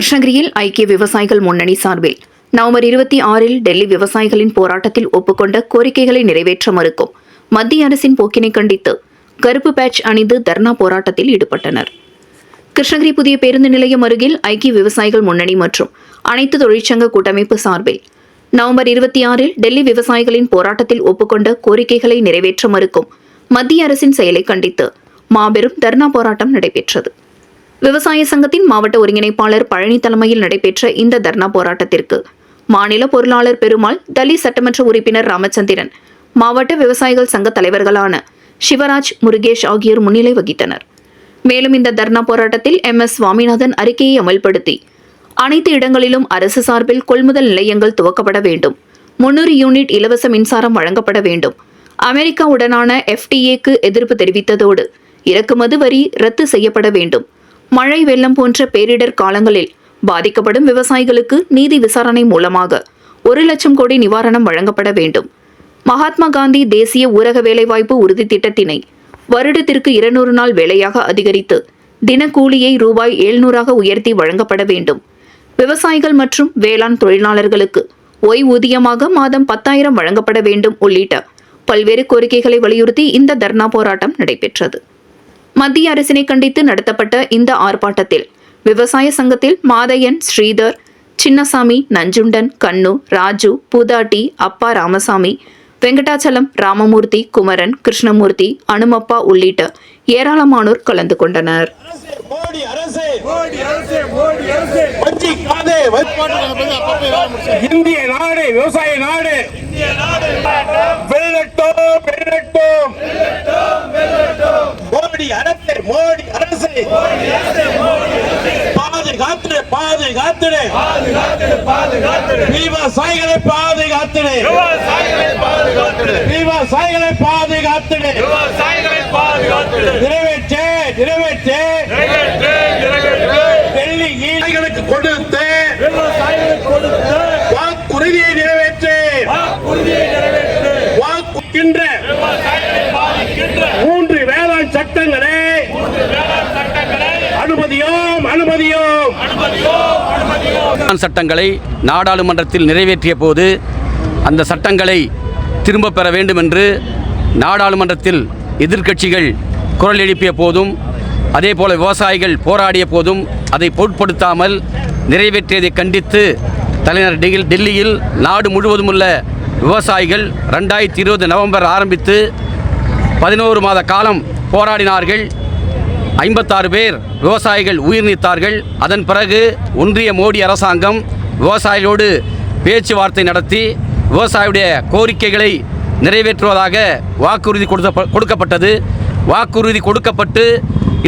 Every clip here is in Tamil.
கிருஷ்ணகிரியில் ஐக்கிய விவசாயிகள் முன்னணி சார்பில் நவம்பர் இருபத்தி ஆறில் டெல்லி விவசாயிகளின் போராட்டத்தில் ஒப்புக்கொண்ட கோரிக்கைகளை நிறைவேற்ற மறுக்கும். மத்திய அரசின் போக்கினை கண்டித்து கருப்பு பேட்ச் அணிந்து தர்ணா போராட்டத்தில் ஈடுபட்டனர். கிருஷ்ணகிரி புதிய பேருந்து நிலையம் அருகில் ஐக்கிய விவசாயிகள் முன்னணி மற்றும் அனைத்து தொழிற்சங்க கூட்டமைப்பு சார்பில் நவம்பர் இருபத்தி ஆறில் டெல்லி விவசாயிகளின் போராட்டத்தில் ஒப்புக்கொண்ட கோரிக்கைகளை நிறைவேற்ற மறுக்கும். மத்திய அரசின் செயலை கண்டித்து மாபெரும் தர்ணா போராட்டம் நடைபெற்றது. விவசாய சங்கத்தின் மாவட்ட ஒருங்கிணைப்பாளர் பழனி தலைமையில் நடைபெற்ற இந்த தர்ணா போராட்டத்திற்கு மாநில பொருளாளர் பெருமாள் தலி சட்டமன்ற உறுப்பினர் ராமச்சந்திரன் மாவட்ட விவசாயிகள் சங்க தலைவர்களான சிவராஜ் முருகேஷ் ஆகியோர் முன்னிலை வகித்தனர். மேலும் இந்த தர்ணா போராட்டத்தில் எம். எஸ். சுவாமிநாதன் அறிக்கையை அமல்படுத்தி அனைத்து இடங்களிலும் அரசு சார்பில் கொள்முதல் நிலையங்கள் துவக்கப்பட வேண்டும். முன்னூறு யூனிட் இலவச மின்சாரம் வழங்கப்பட வேண்டும். அமெரிக்காவுடனான எஃப்டிஏக்கு எதிர்ப்பு தெரிவித்ததோடு இறக்குமதி வரி ரத்து செய்யப்பட வேண்டும். மழை வெள்ளம் போன்ற பேரிடர் காலங்களில் பாதிக்கப்படும் விவசாயிகளுக்கு நீதி விசாரணை மூலமாக ஒரு லட்சம் கோடி நிவாரணம் வழங்கப்பட வேண்டும். மகாத்மா காந்தி தேசிய ஊரக வேலைவாய்ப்பு உறுதி திட்டத்தினை வருடத்திற்கு இருநூறு நாள் வேலையாக அதிகரித்து தினக்கூலியை ரூபாய் எழுநூறாக உயர்த்தி வழங்கப்பட வேண்டும். விவசாயிகள் மற்றும் வேளாண் தொழிலாளர்களுக்கு ஓய்வூதியமாக மாதம் பத்தாயிரம் வழங்கப்பட வேண்டும் உள்ளிட்ட பல்வேறு கோரிக்கைகளை வலியுறுத்தி இந்த தர்ணா போராட்டம் நடைபெற்றது. மத்திய அரசினை கண்டித்து நடத்தப்பட்ட இந்த ஆர்ப்பாட்டத்தில் விவசாய சங்கத்தில் மாதையன் ஸ்ரீதர் சின்னசாமி நஞ்சுண்டன் கண்ணு ராஜு பூதாட்டி அப்பா ராமசாமி வெங்கடாச்சலம் ராமமூர்த்தி குமரன் கிருஷ்ணமூர்த்தி அனுமப்பா உள்ளிட்ட ஏராளமானோர் கலந்து கொண்டனர். இந்திய நாடு விவசாய நாடு. வெள்ளட்டும் வெள்ளட்டும் மோடி அரசு மோடி அரசு. பாதுகாத்துடு பாதுகாத்துடு. விவசாயிகளை பாதுகாத்துடு. விவசாயிகளை பாதுகாத்துடு. நிறைவேற்று நிறைவேற்று டெல்லிக்கு கொடுத்து வாக்குறுதியை நிறைவேற்று பாதிக்கின்ற மூன்று வேளாண் சட்டங்களை. அனுமதியோம் அனுமதியோம். வேளாண் சட்டங்களை நாடாளுமன்றத்தில் நிறைவேற்றிய போது அந்த சட்டங்களை திரும்பப் பெற வேண்டும் என்று நாடாளுமன்றத்தில் எதிர்க்கட்சிகள் குரல் எழுப்பிய போதும் அதே போல விவசாயிகள் போராடிய போதும் அதை பொருட்படுத்தாமல் நிறைவேற்றியதை கண்டித்து தலைநகர் டெல்லியில் நாடு முழுவதும் உள்ள விவசாயிகள் ரெண்டாயிரத்தி இருபது நவம்பர் ஆரம்பித்து பதினோரு மாத காலம் போராடினார்கள். ஐம்பத்தாறு பேர் விவசாயிகள் உயிர் நீத்தார்கள். அதன் பிறகு ஒன்றிய மோடி அரசாங்கம் விவசாயிகளோடு பேச்சுவார்த்தை நடத்தி விவசாயியுடைய கோரிக்கைகளை நிறைவேற்றுவதாக வாக்குறுதி கொடுத்த கொடுக்கப்பட்டது. வாக்குறுதி கொடுக்கப்பட்டு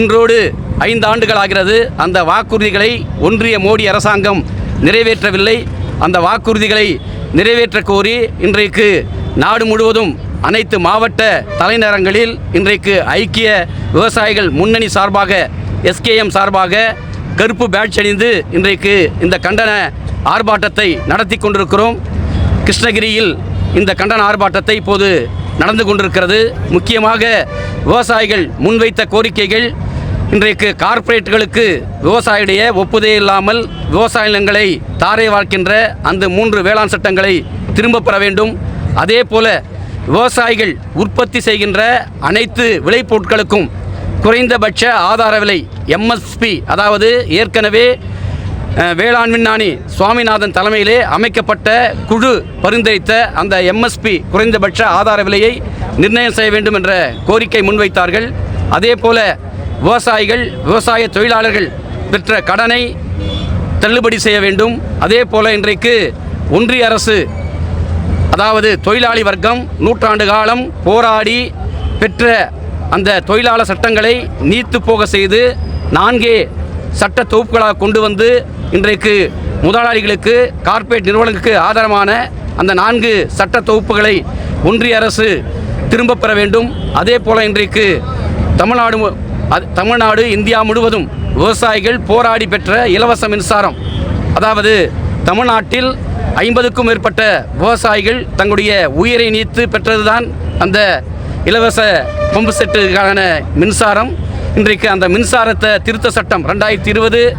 இன்றோடு ஐந்து ஆண்டுகள் ஆகிறது. அந்த வாக்குறுதிகளை ஒன்றிய மோடி அரசாங்கம் நிறைவேற்றவில்லை. அந்த வாக்குறுதிகளை நிறைவேற்ற கோரி இன்றைக்கு நாடு முழுவதும் அனைத்து மாவட்ட தலைநகரங்களில் இன்றைக்கு ஐக்கிய விவசாயிகள் முன்னணி சார்பாக எஸ்கேஎம் சார்பாக கருப்பு பேட்ச் அணிந்து இன்றைக்கு இந்த கண்டன ஆர்ப்பாட்டத்தை நடத்தி கொண்டிருக்கிறோம். கிருஷ்ணகிரியில் இந்த கண்டன ஆர்ப்பாட்டத்தை இப்போது நடந்து கொண்டிருக்கிறது. முக்கியமாக விவசாயிகள் முன்வைத்த கோரிக்கைகள் இன்றைக்கு கார்ப்பரேட்டுகளுக்கு விவசாயிடைய ஒப்புதே இல்லாமல் விவசாய நிலங்களை தாரை வார்க்கின்ற அந்த மூன்று வேளாண் சட்டங்களை திரும்பப் பெற வேண்டும். அதே போல விவசாயிகள் உற்பத்தி செய்கின்ற அனைத்து விளைபொருட்களுக்கும் குறைந்தபட்ச ஆதார விலை எம்எஸ்பி அதாவது ஏற்கனவே வேளாண் விஞ்ஞானி சுவாமிநாதன் தலைமையிலே அமைக்கப்பட்ட குழு பரிந்துரைத்த அந்த எம்எஸ்பி குறைந்தபட்ச ஆதார விலையை நிர்ணயம் செய்ய வேண்டும் என்ற கோரிக்கை முன்வைத்தார்கள். அதே போல விவசாயிகள் விவசாய தொழிலாளர்கள் பெற்ற கடனை தள்ளுபடி செய்ய வேண்டும். அதே போல இன்றைக்கு ஒன்றிய அரசு அதாவது தொழிலாளி வர்க்கம் நூற்றாண்டு காலம் போராடி பெற்ற அந்த தொழிலாளர் சட்டங்களை நீத்து போக செய்து நான்கே சட்ட தொகுப்புகளாக கொண்டு வந்து இன்றைக்கு முதலாளிகளுக்கு கார்ப்பரேட் நிறுவனங்களுக்கு ஆதரமான அந்த நான்கு சட்ட தொகுப்புகளை ஒன்றிய அரசு திரும்பப் பெற வேண்டும். அதே போல இன்றைக்கு தமிழ்நாடு அது- தமிழ்நாடு இந்தியா முழுவதும் விவசாயிகள் போராடி பெற்ற இலவச மின்சாரம். அதாவது தமிழ்நாட்டில் ஐம்பதுக்கும் மேற்பட்ட விவசாயிகள் தங்களுடைய உயிரை நீத்து பெற்றதுதான் அந்த இலவச பம்பு செட்டுக்கான மின்சாரம். இன்றைக்கு அந்த மின்சாரத்தை திருத்த சட்டம் ரெண்டாயிரத்தி இருபது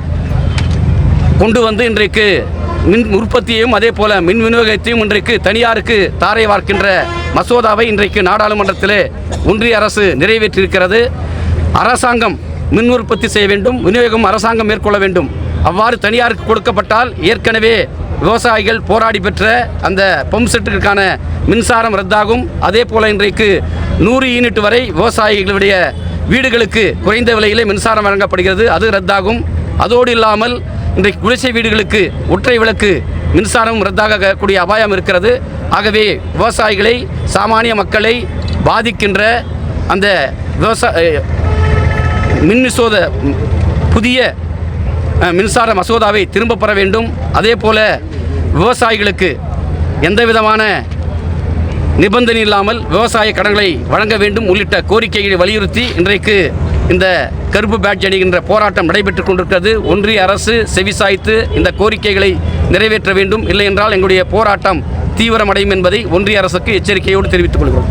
கொண்டு வந்து இன்றைக்கு மின் உற்பத்தியையும் அதே போல மின் விநியோகத்தையும் இன்றைக்கு தனியாருக்கு தாரை வார்க்கின்ற மசோதாவை இன்றைக்கு நாடாளுமன்றத்தில் ஒன்றிய அரசு நிறைவேற்றியிருக்கிறது. அரசாங்கம் மின் உற்பத்தி செய்ய வேண்டும் விநியோகம் அரசாங்கம் மேற்கொள்ள வேண்டும். அவ்வாறு தனியாருக்கு கொடுக்கப்பட்டால் ஏற்கனவே விவசாயிகள் போராடி பெற்ற அந்த பம்ப் செட்டுக்கான மின்சாரம் ரத்தாகும். அதே போல இன்றைக்கு நூறு யூனிட் வரை விவசாயிகளுடைய வீடுகளுக்கு குறைந்த விலையிலே மின்சாரம் வழங்கப்படுகிறது அது ரத்தாகும். அதோடு இல்லாமல் இன்றைக்கு குடிசை வீடுகளுக்கு ஒற்றை விளக்கு மின்சாரம் ரத்தாகக்கூடிய அபாயம் இருக்கிறது. ஆகவே விவசாயிகளை சாமானிய மக்களை பாதிக்கின்ற அந்த விவசாய மின் புதிய மின்சார மசோதாவை திரும்பப் பெற வேண்டும். அதே போல விவசாயிகளுக்கு எந்த விதமான நிபந்தனை இல்லாமல் விவசாய கடன்களை வழங்க வேண்டும் உள்ளிட்ட கோரிக்கைகளை வலியுறுத்தி இன்றைக்கு இந்த கருப்பு பேட்ஜ் அணிகின்ற போராட்டம் நடைபெற்று கொண்டிருக்கிறது. ஒன்றிய அரசு செவிசாய்த்து இந்த கோரிக்கைகளை நிறைவேற்ற வேண்டும். இல்லை என்றால் எங்களுடைய போராட்டம் தீவிரமடையும் என்பதை ஒன்றிய அரசுக்கு எச்சரிக்கையோடு தெரிவித்துக் கொள்கிறோம்.